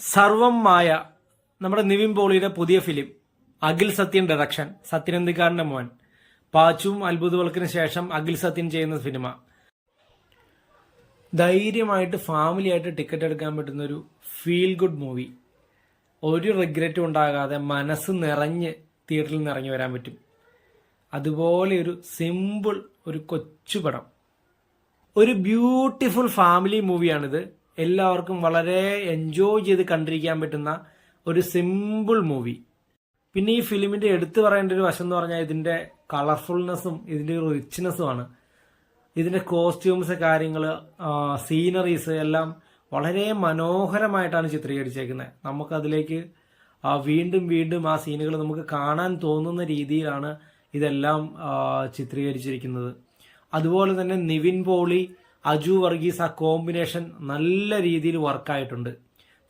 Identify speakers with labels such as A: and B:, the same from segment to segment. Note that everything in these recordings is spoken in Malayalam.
A: സർവം മായ നമ്മുടെ നിവിൻ പോളിയുടെ പുതിയ ഫിലിം അഖിൽ സത്യൻ ഡയറക്ഷൻ സത്യനന്ദിക്കാരന്റെ മോൻ പാച്ചും അത്ഭുതവൾക്കിന് ശേഷം അഖിൽ സത്യൻ ചെയ്യുന്ന സിനിമ. ധൈര്യമായിട്ട് ഫാമിലി ആയിട്ട് ടിക്കറ്റ് എടുക്കാൻ പറ്റുന്ന ഒരു ഫീൽ ഗുഡ് മൂവി ഒരു റിഗ്രറ്റും ഉണ്ടാകാതെ മനസ്സ് നിറഞ്ഞ് തിയേറ്ററിൽ നിന്ന് ഇറങ്ങി വരാൻ പറ്റും. അതുപോലെ ഒരു സിമ്പിൾ ഒരു കൊച്ചു പടം. ഒരു ബ്യൂട്ടിഫുൾ ഫാമിലി മൂവിയാണിത് എല്ലാവർക്കും വളരെ എൻജോയ് ചെയ്ത് കണ്ടിരിക്കാൻ പറ്റുന്ന ഒരു സിമ്പിൾ മൂവി പിന്നെ ഈ ഫിലിമിന്റെ എടുത്തു പറയേണ്ട ഒരു വശം എന്ന് പറഞ്ഞാൽ ഇതിന്റെ കളർഫുൾനെസ്സും ഇതിന്റെ റിച്ച്നെസ്സുമാണ് ഇതിന്റെ കോസ്റ്റ്യൂംസ് കാര്യങ്ങൾ സീനറീസ് എല്ലാം വളരെ മനോഹരമായിട്ടാണ് ചിത്രീകരിച്ചേക്കുന്നത് നമുക്കതിലേക്ക് വീണ്ടും വീണ്ടും ആ സീനുകൾ നമുക്ക് കാണാൻ തോന്നുന്ന രീതിയിലാണ് ഇതെല്ലാം ചിത്രീകരിച്ചിരിക്കുന്നത്. അതുപോലെ തന്നെ നിവിൻ പോളി അജു വർഗീസ് ആ കോമ്പിനേഷൻ നല്ല രീതിയിൽ വർക്കായിട്ടുണ്ട്.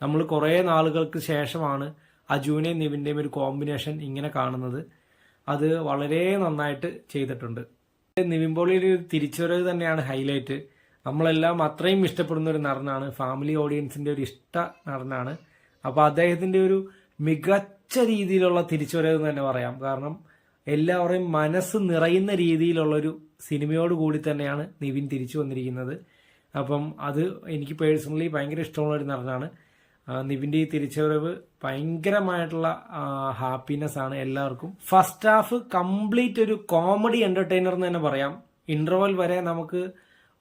A: നമ്മൾ കുറേ നാളുകൾക്ക് ശേഷമാണ് അജുവിനെയും നിവിന്റെയും ഒരു കോമ്പിനേഷൻ ഇങ്ങനെ കാണുന്നത്. അത് വളരെ നന്നായിട്ട് ചെയ്തിട്ടുണ്ട്. നിവിൻ പോളിയുടെ ഒരു തിരിച്ചുവരവ് തന്നെയാണ് ഹൈലൈറ്റ് നമ്മളെല്ലാം അത്രയും ഇഷ്ടപ്പെടുന്ന ഒരു നടനാണ്. ഫാമിലി ഓഡിയൻസിന്റെ ഒരു ഇഷ്ട നടനാണ്. അപ്പോൾ അദ്ദേഹത്തിന്റെ ഒരു മികച്ച രീതിയിലുള്ള തിരിച്ചുവരവ് എന്ന് തന്നെ പറയാം. കാരണം എല്ലാവരെയും മനസ്സ് നിറയുന്ന രീതിയിലുള്ളൊരു സിനിമയോട് കൂടി തന്നെയാണ് നിവിൻ തിരിച്ചു വന്നിരിക്കുന്നത്. അപ്പം അത് എനിക്ക് പേഴ്സണലി ഭയങ്കര ഇഷ്ടമുള്ള ഒരു നടനാണ്. നിവിന്റെ ഈ തിരിച്ചുവരവ് ഭയങ്കരമായിട്ടുള്ള ഹാപ്പിനെസ് ആണ് എല്ലാവർക്കും. ഫസ്റ്റ് ഹാഫ് കംപ്ലീറ്റ് ഒരു കോമഡി എന്റർടൈനർ എന്ന് തന്നെ പറയാം. ഇന്റർവൽ വരെ നമുക്ക്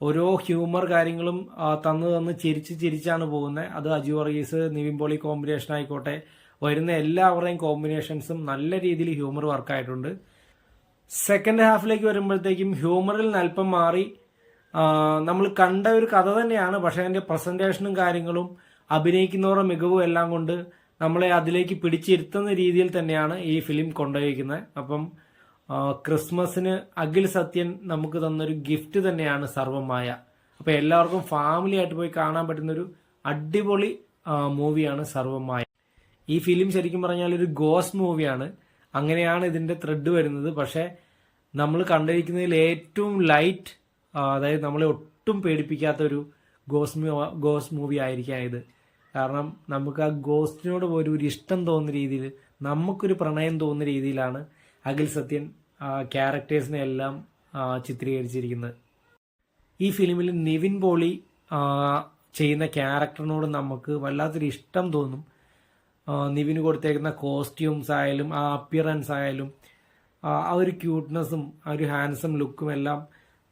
A: ഓരോ ഹ്യൂമർ കാര്യങ്ങളും തന്ന് തന്ന് ചിരിച്ച് ചിരിച്ചാണ് പോകുന്നത്. അത് അജു വർഗീസ് നിവിൻ പോളി കോമ്പിനേഷൻ ആയിക്കോട്ടെ വരുന്ന എല്ലാവരുടെയും കോമ്പിനേഷൻസും നല്ല രീതിയിൽ ഹ്യൂമർ വർക്കായിട്ടുണ്ട് സെക്കൻഡ് ഹാഫിലേക്ക് വരുമ്പോഴത്തേക്കും ഹ്യൂമറിൽ അല്പം മാറി. നമ്മൾ കണ്ട ഒരു കഥ തന്നെയാണ് പക്ഷെ അതിന്റെ പ്രസന്റേഷനും കാര്യങ്ങളും അഭിനയിക്കുന്നവരുടെ മികവും എല്ലാം കൊണ്ട് നമ്മളെ അതിലേക്ക് പിടിച്ചിരുത്തുന്ന രീതിയിൽ തന്നെയാണ് ഈ ഫിലിം കൊണ്ടുപോയിരിക്കുന്നത്. അപ്പം ക്രിസ്മസിന് അഖിൽ സത്യൻ നമുക്ക് തന്നൊരു ഗിഫ്റ്റ് തന്നെയാണ് സർവമായ അപ്പൊ എല്ലാവർക്കും ഫാമിലി ആയിട്ട് പോയി കാണാൻ പറ്റുന്നൊരു അടിപൊളി മൂവിയാണ് സർവമായ ഈ ഫിലിം ശരിക്കും പറഞ്ഞാൽ ഒരു ഗോസ് മൂവിയാണ്. അങ്ങനെയാണ് ഇതിന്റെ ത്രെഡ് വരുന്നത്. പക്ഷെ നമ്മൾ കണ്ടിരിക്കുന്നതിൽ ഏറ്റവും ലൈറ്റ് അതായത് നമ്മളെ ഒട്ടും പേടിപ്പിക്കാത്ത ഒരു ഗോസ് ഗോസ് മൂവി ആയിരിക്കാം ഇത്. കാരണം നമുക്ക് ആ ഗോസ്റ്റിനോട് പോലും ഒരു ഇഷ്ടം തോന്നുന്ന രീതിയിൽ നമുക്കൊരു പ്രണയം തോന്നുന്ന രീതിയിലാണ് അഖിൽ സത്യൻ ക്യാരക്ടേഴ്സിനെ എല്ലാം ചിത്രീകരിച്ചിരിക്കുന്നത്. ഈ ഫിലിമിൽ നിവിൻ പോളി ചെയ്യുന്ന ക്യാരക്ടറിനോട് നമുക്ക് വല്ലാത്തൊരു ഇഷ്ടം തോന്നും. നിവിന് കൊടുത്തേക്കുന്ന കോസ്റ്റ്യൂംസ് ആയാലും ആ അപ്പിയറൻസ് ആയാലും ആ ഒരു ക്യൂട്ട്നെസ്സും ആ ഒരു ഹാൻസം ലുക്കും എല്ലാം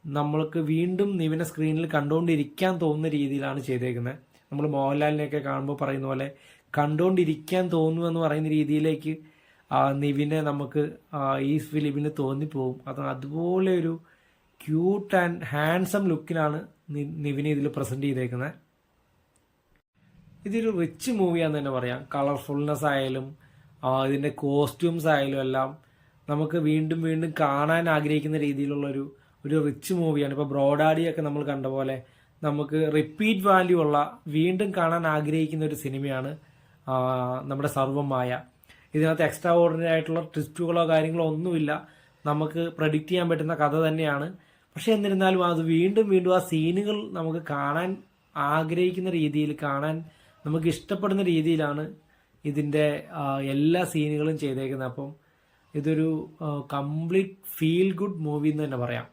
A: നമ്മൾക്ക് വീണ്ടും നിവിനെ സ്ക്രീനിൽ കണ്ടുകൊണ്ടിരിക്കാൻ തോന്നുന്ന രീതിയിലാണ് ചെയ്തേക്കുന്നത് നമ്മൾ മോഹൻലാലിനെയൊക്കെ കാണുമ്പോൾ പറയുന്ന പോലെ കണ്ടുകൊണ്ടിരിക്കാൻ തോന്നുന്നു എന്ന് പറയുന്ന രീതിയിലേക്ക് നിവിനെ നമുക്ക് ഈ ഫിലിമിന് തോന്നിപ്പോവും അത് അതുപോലെ ഒരു ക്യൂട്ട് ആൻഡ് ഹാൻസം ലുക്കിലാണ് നിവിനെ ഇതിൽ പ്രസന്റ് ചെയ്തേക്കുന്നത് ഇതൊരു റിച്ച് മൂവിയാന്ന് തന്നെ പറയാം. കളർഫുൾനെസ് ആയാലും ഇതിന്റെ കോസ്റ്റ്യൂംസ് ആയാലും എല്ലാം നമുക്ക് വീണ്ടും വീണ്ടും കാണാൻ ആഗ്രഹിക്കുന്ന രീതിയിലുള്ള ഒരു റിച്ച് മൂവിയാണ് ഇപ്പൊ ബ്രോഡാഡിയൊക്കെ നമ്മൾ കണ്ട പോലെ നമുക്ക് റിപ്പീറ്റ് വാല്യൂ ഉള്ള വീണ്ടും കാണാൻ ആഗ്രഹിക്കുന്ന ഒരു സിനിമയാണ് നമ്മുടെ സർവമായ ഇതിനകത്ത് എക്സ്ട്രാ ഓർഡിനറി ആയിട്ടുള്ള ട്വിസ്റ്റുകളോ കാര്യങ്ങളോ ഒന്നുമില്ല. നമുക്ക് പ്രഡിക്റ്റ് ചെയ്യാൻ പറ്റുന്ന കഥ തന്നെയാണ്. പക്ഷെ എന്നിരുന്നാലും അത് വീണ്ടും വീണ്ടും ആ സീനുകൾ നമുക്ക് കാണാൻ ആഗ്രഹിക്കുന്ന രീതിയിൽ കാണാൻ നമുക്ക് ഇഷ്ടപ്പെടുന്ന രീതിയിലാണ് ഇതിന്റെ എല്ലാ സീനുകളും ചെയ്തേക്കുന്നത്. അപ്പം ഇതൊരു കംപ്ലീറ്റ് ഫീൽ ഗുഡ് മൂവി എന്ന് തന്നെ പറയാം.